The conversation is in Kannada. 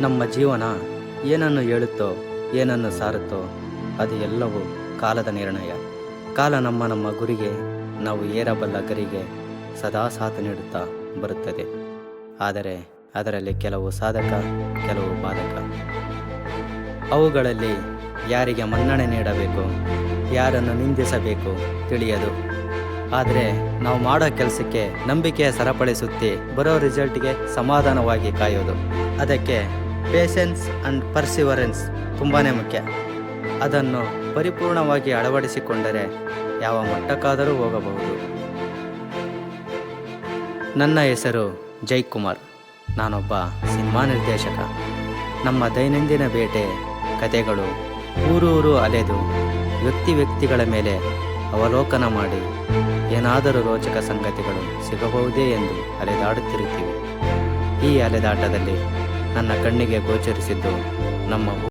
ನಮ್ಮ ಜೀವನ ಏನನ್ನು ಹೇಳುತ್ತೋ, ಏನನ್ನು ಸಾರುತ್ತೋ, ಅದು ಎಲ್ಲವೂ ಕಾಲದ ನಿರ್ಣಯ. ಕಾಲ ನಮ್ಮ ನಮ್ಮ ಗುರಿಗೆ, ನಾವು ಏರಬಲ್ಲ ಗರಿಗೆ ಸದಾ ಸಾಥ್ ನೀಡುತ್ತಾ ಬರುತ್ತದೆ. ಆದರೆ ಅದರಲ್ಲಿ ಕೆಲವು ಸಾಧಕ, ಕೆಲವು ಬಾಧಕ. ಅವುಗಳಲ್ಲಿ ಯಾರಿಗೆ ಮನ್ನಣೆ ನೀಡಬೇಕು, ಯಾರನ್ನು ನಿಂದಿಸಬೇಕು ತಿಳಿಯದು. ಆದರೆ ನಾವು ಮಾಡೋ ಕೆಲಸಕ್ಕೆ ನಂಬಿಕೆ ಸರಪಳಿಸುತ್ತಿ ಬರೋ ರಿಸಲ್ಟ್ಗೆ ಸಮಾಧಾನವಾಗಿ ಕಾಯೋದು. ಅದಕ್ಕೆ ಪೇಷನ್ಸ್ ಆ್ಯಂಡ್ ಪರ್ಸಿವರೆನ್ಸ್ ತುಂಬಾ ಮುಖ್ಯ. ಅದನ್ನು ಪರಿಪೂರ್ಣವಾಗಿ ಅಳವಡಿಸಿಕೊಂಡರೆ ಯಾವ ಮಟ್ಟಕ್ಕಾದರೂ ಹೋಗಬಹುದು. ನನ್ನ ಹೆಸರು ಜೈಕುಮಾರ್. ನಾನೊಬ್ಬ ಸಿನಿಮಾ ನಿರ್ದೇಶಕ. ನಮ್ಮ ದೈನಂದಿನ ಬೇಟೆ, ಕತೆಗಳು, ಊರೂರು ಅಲೆದು ವ್ಯಕ್ತಿ ವ್ಯಕ್ತಿಗಳ ಮೇಲೆ ಅವಲೋಕನ ಮಾಡಿ ಏನಾದರೂ ರೋಚಕ ಸಂಗತಿಗಳು ಸಿಗಬಹುದೇ ಎಂದು ಅಲೆದಾಡುತ್ತಿರುತ್ತೀವಿ. ಈ ಅಲೆದಾಟದಲ್ಲಿ ನನ್ನ ಕಣ್ಣಿಗೆ ಗೋಚರಿಸಿದ್ದು ನಮ್ಮ